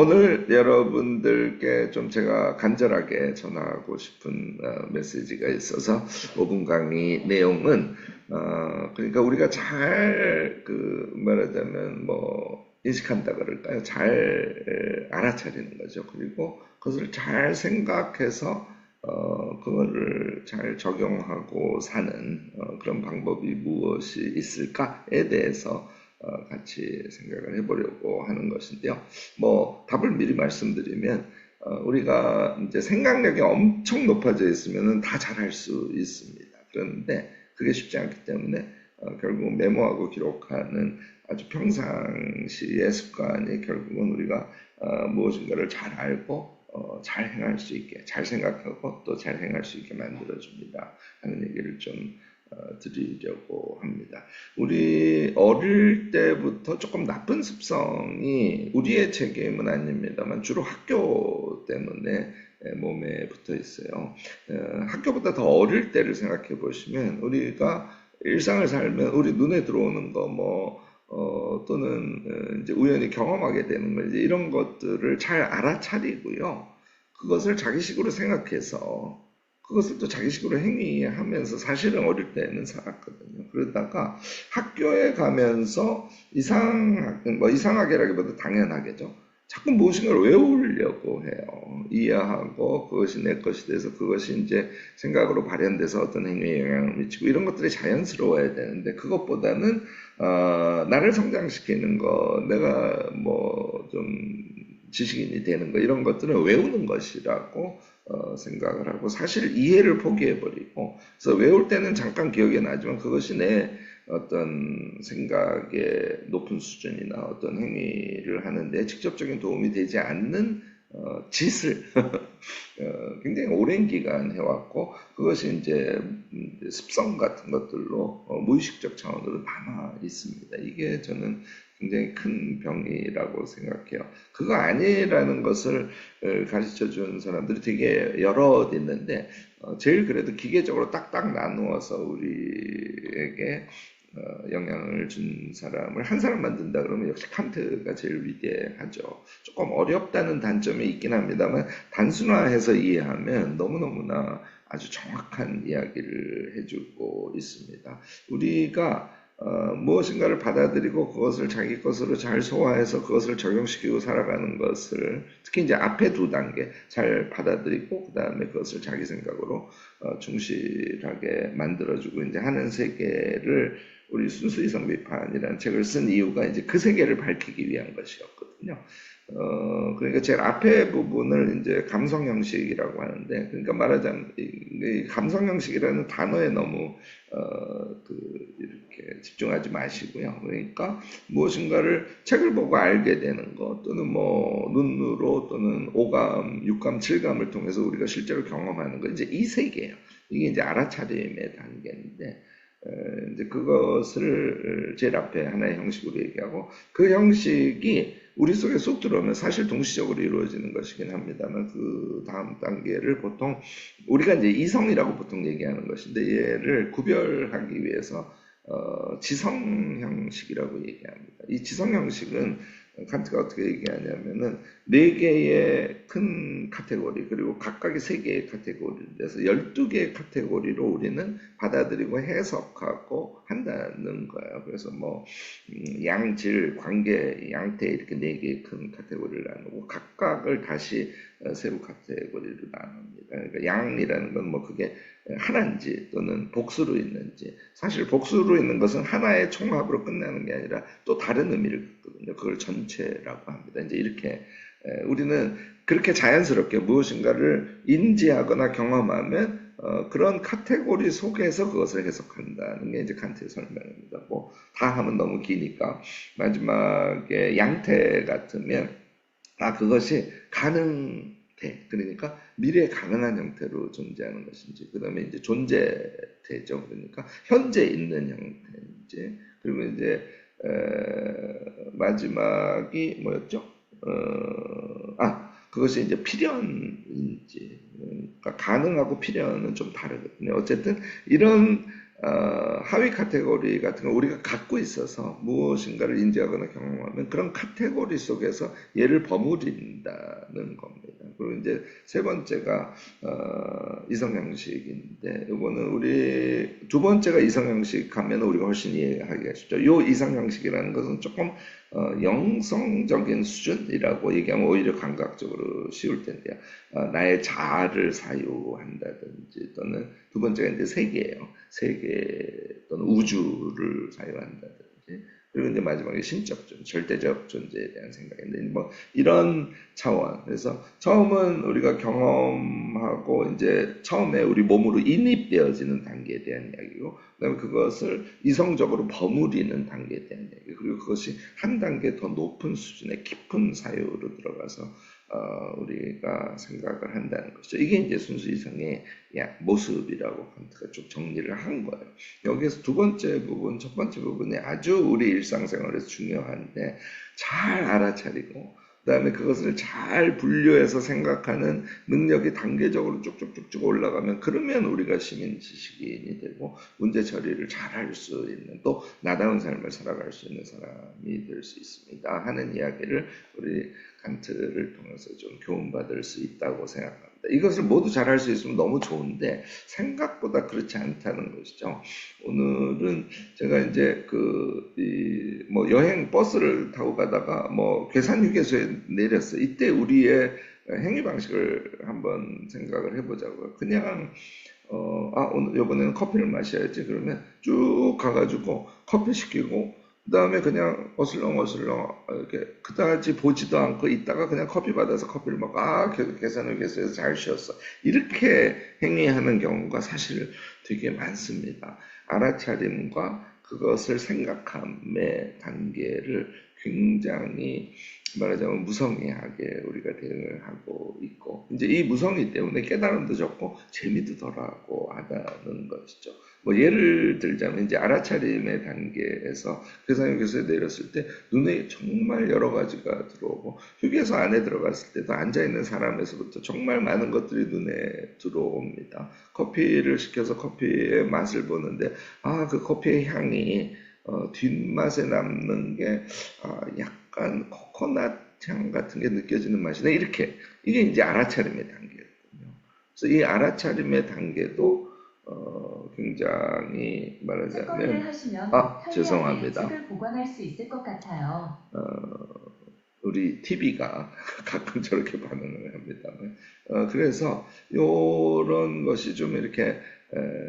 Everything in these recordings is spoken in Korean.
오늘 여러분들께 좀 제가 간절하게 전하고 싶은 어, 메시지가 있어서 5분 강의 내용은 어, 그러니까 우리가 잘 그 말하자면 뭐 인식한다 그럴까요? 잘 알아차리는 거죠. 그리고 그것을 잘 생각해서 어, 그거를 잘 적용하고 사는 어, 그런 방법이 무엇이 있을까에 대해서 어, 같이 생각을 해보려고 하는 것인데요. 뭐 답을 미리 말씀드리면 어, 우리가 이제 생각력이 엄청 높아져 있으면 다 잘할 수 있습니다. 그런데 그게 쉽지 않기 때문에 어, 결국 메모하고 기록하는 아주 평상시의 습관이 결국은 우리가 무엇인가를 잘 알고 잘 행할 수 있게, 잘 생각하고 또 잘 행할 수 있게 만들어줍니다. 하는 얘기를 좀 어, 드리려고 합니다. 우리 어릴 때부터 조금 나쁜 습성이 우리의 책임은 아닙니다만 주로 학교 때문에 몸에 붙어 있어요. 어, 학교보다 더 어릴 때를 생각해 보시면 우리가 일상을 살면 우리 눈에 들어오는 거 뭐, 어, 또는 어, 이제 우연히 경험하게 되는 거 이제 이런 것들을 잘 알아차리고요. 그것을 자기식으로 생각해서 그것을 또 자기식으로 행위하면서 사실은 어릴 때는 살았거든요. 그러다가 학교에 가면서 이상, 뭐 이상하게라기보다 당연하게죠. 자꾸 무엇인가를 외우려고 해요. 이해하고 그것이 내 것이 돼서 그것이 이제 생각으로 발현돼서 어떤 행위에 영향을 미치고 이런 것들이 자연스러워야 되는데 그것보다는 어, 나를 성장시키는 거, 내가 뭐 좀 지식인이 되는 거 이런 것들은 외우는 것이라고 어, 생각을 하고 사실 이해를 포기해버리고 그래서 외울 때는 잠깐 기억이 나지만 그것이 내 어떤 생각의 높은 수준이나 어떤 행위를 하는데 직접적인 도움이 되지 않는 어, 짓을 어, 굉장히 오랜 기간 해왔고 그것이 이제 습성 같은 것들로 어, 무의식적 차원으로 남아 있습니다. 이게 저는 굉장히 큰 병이라고 생각해요. 그거 아니라는 것을 어, 가르쳐 준 사람들이 되게 여럿 있는데 어, 제일 그래도 기계적으로 딱딱 나누어서 우리에게 어, 영향을 준 사람을 한 사람 만든다 그러면 역시 칸트가 제일 위대하죠. 조금 어렵다는 단점이 있긴 합니다만 단순화해서 이해하면 너무너무나 아주 정확한 이야기를 해주고 있습니다. 우리가 어, 무엇인가를 받아들이고 그것을 자기 것으로 잘 소화해서 그것을 적용시키고 살아가는 것을 특히 이제 앞에 두 단계 잘 받아들이고 그 다음에 그것을 자기 생각으로 어, 충실하게 만들어주고 이제 하는 세계를 우리 순수이성 비판이라는 책을 쓴 이유가 이제 그 세계를 밝히기 위한 것이었거든요. 어, 그러니까 제일 앞에 부분을 이제 감성 형식이라고 하는데, 그러니까 말하자면, 이, 감성 형식이라는 단어에 너무, 어, 그, 이렇게 집중하지 마시고요. 그러니까 무엇인가를 책을 보고 알게 되는 것, 또는 뭐, 눈으로, 또는 오감, 육감, 칠감을 통해서 우리가 실제로 경험하는 것, 이제 이 세계예요. 이게 이제 알아차림의 단계인데, 이제 그것을 제일 앞에 하나의 형식으로 얘기하고 그 형식이 우리 속에 쏙 들어오면 사실 동시적으로 이루어지는 것이긴 합니다만 그 다음 단계를 보통 우리가 이제 이성이라고 보통 얘기하는 것인데 얘를 구별하기 위해서 어, 지성 형식이라고 얘기합니다. 이 지성 형식은 칸트가 어떻게 얘기하냐면은 네 개의 큰 카테고리 그리고 각각의 세 개의 카테고리에서 열두 개의 카테고리로 우리는 받아들이고 해석하고 한다는 거예요. 그래서 뭐 음, 양질, 관계, 양태 이렇게 네 개의 큰 카테고리를 나누고 각각을 다시 어, 세부 카테고리로 나눕니다. 그러니까 양이라는 건 뭐 그게 하나인지 또는 복수로 있는지 사실 복수로 있는 것은 하나의 총합으로 끝나는 게 아니라 또 다른 의미를 갖거든요. 그걸 전체라고 합니다. 이제 이렇게 우리는 그렇게 자연스럽게 무엇인가를 인지하거나 경험하면 어, 그런 카테고리 속에서 그것을 해석한다는 게 이제 칸트의 설명입니다. 뭐 다 하면 너무 기니까 마지막에 양태 같으면 아 그것이 가능돼 그러니까 미래 가능한 형태로 존재하는 것인지 그 다음에 이제 존재되죠 그러니까 현재 있는 형태인지 그리고 이제 에, 마지막이 뭐였죠? 어, 아 그것이 이제 필연인지 그러니까 가능하고 필연은 좀 다르거든요. 어쨌든 이런 어, 하위 카테고리 같은 거 우리가 갖고 있어서 무엇인가를 인지하거나 경험하면 그런 카테고리 속에서 얘를 버무린다는 겁니다. 그리고 이제 세 번째가 어, 이성형식인데 이거는 우리 두 번째가 이성형식 하면 우리가 훨씬 이해하기가 쉽죠. 요 이성형식이라는 것은 조금 어, 영성적인 수준이라고 얘기하면 오히려 감각적으로 쉬울 텐데요. 어, 나의 자아를 사유한다든지 또는 두 번째가 이제 세계예요. 세계 또는 우주를 사유한다든지 그리고 이제 마지막에 신적 존, 절대적 존재에 대한 생각인데 뭐 이런 차원. 그래서 처음은 우리가 경험하고 이제 처음에 우리 몸으로 인입되어지는 단계에 대한 이야기고 그다음에 그것을 이성적으로 버무리는 단계에 대한 이야기. 그리고 그것이 한 단계 더 높은 수준의 깊은 사유로 들어가서 어, 우리가 생각을 한다는 것이죠. 이게 이제 순수 이성의 모습이라고 칸트가 쭉 정리를 한 거예요. 여기에서 두 번째 부분, 첫 번째 부분이 아주 우리 일상생활에서 중요한데 잘 알아차리고 그 다음에 그것을 잘 분류해서 생각하는 능력이 단계적으로 쭉쭉쭉쭉 올라가면 그러면 우리가 시민 지식인이 되고 문제 처리를 잘 할 수 있는 또 나다운 삶을 살아갈 수 있는 사람이 될 수 있습니다 하는 이야기를 우리 칸트를 통해서 좀 교훈받을 수 있다고 생각합니다. 이것을 모두 잘할 수 있으면 너무 좋은데 생각보다 그렇지 않다는 것이죠. 오늘은 제가 이제 그 뭐 여행 버스를 타고 가다가 뭐 괴산 휴게소에 내렸어요. 이때 우리의 행위 방식을 한번 생각을 해보자고요. 그냥 어, 아, 오늘, 이번에는 커피를 마셔야지. 그러면 쭉 가가지고 커피 시키고, 그 다음에 그냥 어슬렁어슬렁 이렇게 그다지 보지도 않고 있다가 그냥 커피 받아서 커피를 먹고 아 계산을 계속해서 잘 쉬었어 이렇게 행위하는 경우가 사실 되게 많습니다. 알아차림과 그것을 생각함의 단계를 굉장히 말하자면 무성의하게 우리가 대응을 하고 있고 이제 이 무성의 때문에 깨달음도 적고 재미도 덜하고 하다는 것이죠. 뭐 예를 들자면 이제 알아차림의 단계에서 회사 휴게소에 내렸을 때 눈에 정말 여러 가지가 들어오고 휴게소 안에 들어갔을 때도 앉아 있는 사람에서부터 정말 많은 것들이 눈에 들어옵니다. 커피를 시켜서 커피의 맛을 보는데 아 그 커피의 향이 어, 뒷맛에 남는 게 어, 약간 코코넛 향 같은 게 느껴지는 맛이네 이렇게 이게 이제 알아차림의 단계거든요. 그래서 이 알아차림의 단계도 어, 굉장히 말하자면 아 죄송합니다. 책을 보관할 수 있을 것 같아요. 어, 우리 TV가 가끔 저렇게 반응을 합니다. 어, 그래서 이런 것이 좀 이렇게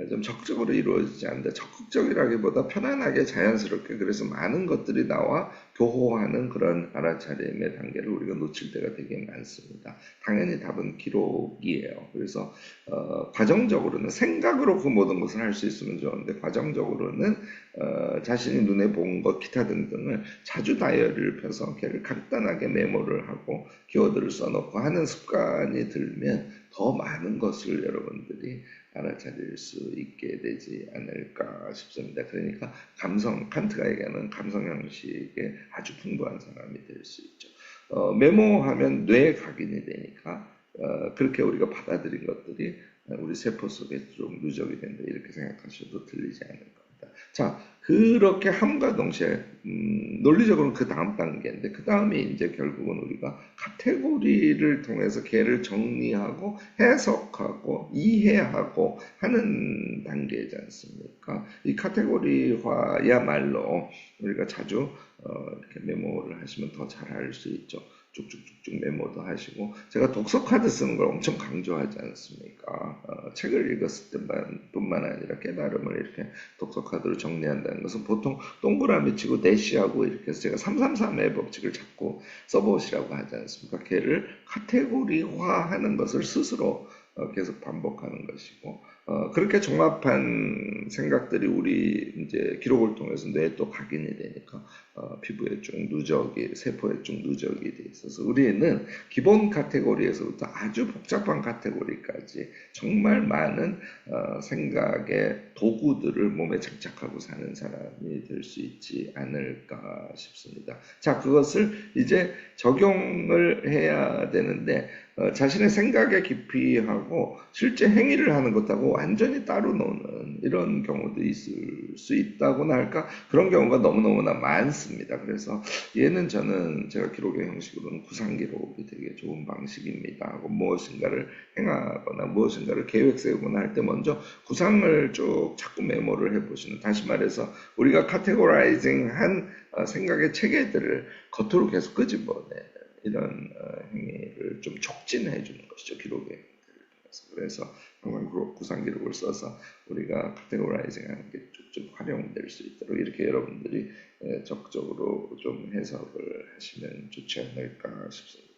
좀 적극적으로 이루어지지 않는다. 적극적이라기보다 편안하게 자연스럽게 그래서 많은 것들이 나와 교호하는 그런 알아차림의 단계를 우리가 놓칠 때가 되게 많습니다. 당연히 답은 기록이에요. 그래서 어, 과정적으로는 생각으로 그 모든 것을 할 수 있으면 좋은데 과정적으로는 어, 자신이 눈에 본 것 기타 등등을 자주 다이어리를 펴서 걔를 간단하게 메모를 하고 키워드를 써놓고 하는 습관이 들면 더 많은 것을 여러분들이 알아차릴 수 있게 되지 않을까 싶습니다. 그러니까 감성, 칸트가 얘기하는 감성 형식에 아주 풍부한 사람이 될 수 있죠. 어, 메모하면 뇌 각인이 되니까 어, 그렇게 우리가 받아들인 것들이 우리 세포 속에 좀 누적이 된다 이렇게 생각하셔도 들리지 않을 겁니다. 자, 그렇게 함과 동시에 음, 논리적으로는 그 다음 단계인데 그 다음에 이제 결국은 우리가 카테고리를 통해서 걔를 정리하고 해석하고 이해하고 하는 단계이지 않습니까? 이 카테고리화야말로 우리가 자주 어, 이렇게 메모를 하시면 더잘할수 있죠. 쭉쭉쭉쭉 메모도 하시고 제가 독서 카드 쓰는 걸 엄청 강조하지 않습니까? 어, 책을 읽었을 때만 뿐만 아니라 깨달음을 이렇게 독서 카드로 정리한다는 것은 보통 동그라미 치고 대시하고 이렇게 해서 제가 333의 법칙을 자꾸 써보시라고 하지 않습니까? 걔를 카테고리화하는 것을 스스로 어, 계속 반복하는 것이고 어, 그렇게 종합한 생각들이 우리 이제 기록을 통해서 뇌에 또 각인이 되니까 어, 피부에 쭉 누적이 세포에 쭉 누적이 돼 있어서 우리는 기본 카테고리에서부터 아주 복잡한 카테고리까지 정말 많은 어, 생각의 도구들을 몸에 장착하고 사는 사람이 될 수 있지 않을까 싶습니다. 자 그것을 이제 적용을 해야 되는데 어, 자신의 생각의 깊이하고 실제 행위를 하는 것하고 완전히 따로 노는 이런 경우도 있을 수 있다고나 할까 그런 경우가 너무너무나 많습니다. 그래서 얘는 저는 제가 기록의 형식으로는 구상 기록이 되게 좋은 방식입니다. 무엇인가를 행하거나 무엇인가를 계획 세우거나 할 때 먼저 구상을 쭉 자꾸 메모를 해보시는 다시 말해서 우리가 카테고라이징한 어, 생각의 체계들을 겉으로 계속 끄집어내는 이런 어, 행위를 좀 촉진해 주는 것이죠. 통해서. 그래서 항상 그 구상 기록을 써서 우리가 카테고라이징 하는 게 쭉쭉 활용될 수 있도록 이렇게 여러분들이 에, 적극적으로 좀 해석을 하시면 좋지 않을까 싶습니다.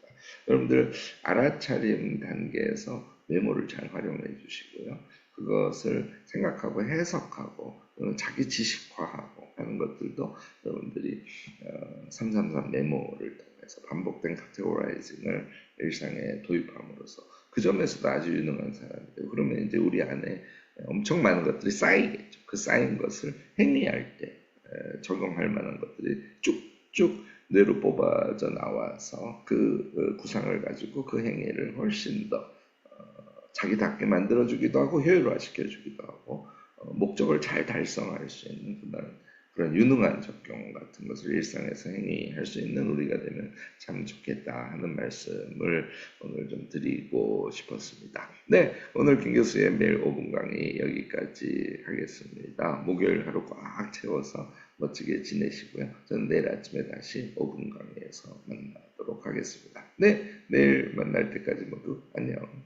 여러분들 알아차림 단계에서 메모를 잘 활용해 주시고요. 그것을 생각하고 해석하고 자기 지식화하고 하는 것들도 여러분들이 어, 333 메모를 통해서 반복된 카테고라이징을 일상에 도입함으로써 그 점에서도 아주 유능한 사람이에요. 그러면 이제 우리 안에 엄청 많은 것들이 쌓이겠죠. 그 쌓인 것을 행위할 때 에, 적용할 만한 것들이 쭉쭉 뇌로 뽑아져 나와서 그 어, 구상을 가지고 그 행위를 훨씬 더 어, 자기답게 만들어주기도 하고 효율화시켜주기도 하고 어, 목적을 잘 달성할 수 있는 그런 그런 유능한 적용 같은 것을 일상에서 행위할 수 있는 우리가 되면 참 좋겠다 하는 말씀을 오늘 좀 드리고 싶었습니다. 네, 오늘 김 교수의 매일 5분 강의 여기까지 하겠습니다. 목요일 하루 꽉 채워서 멋지게 지내시고요. 저는 내일 아침에 다시 5분 강의에서 만나도록 하겠습니다. 네, 내일 만날 때까지 모두 안녕.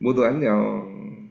모두 안녕.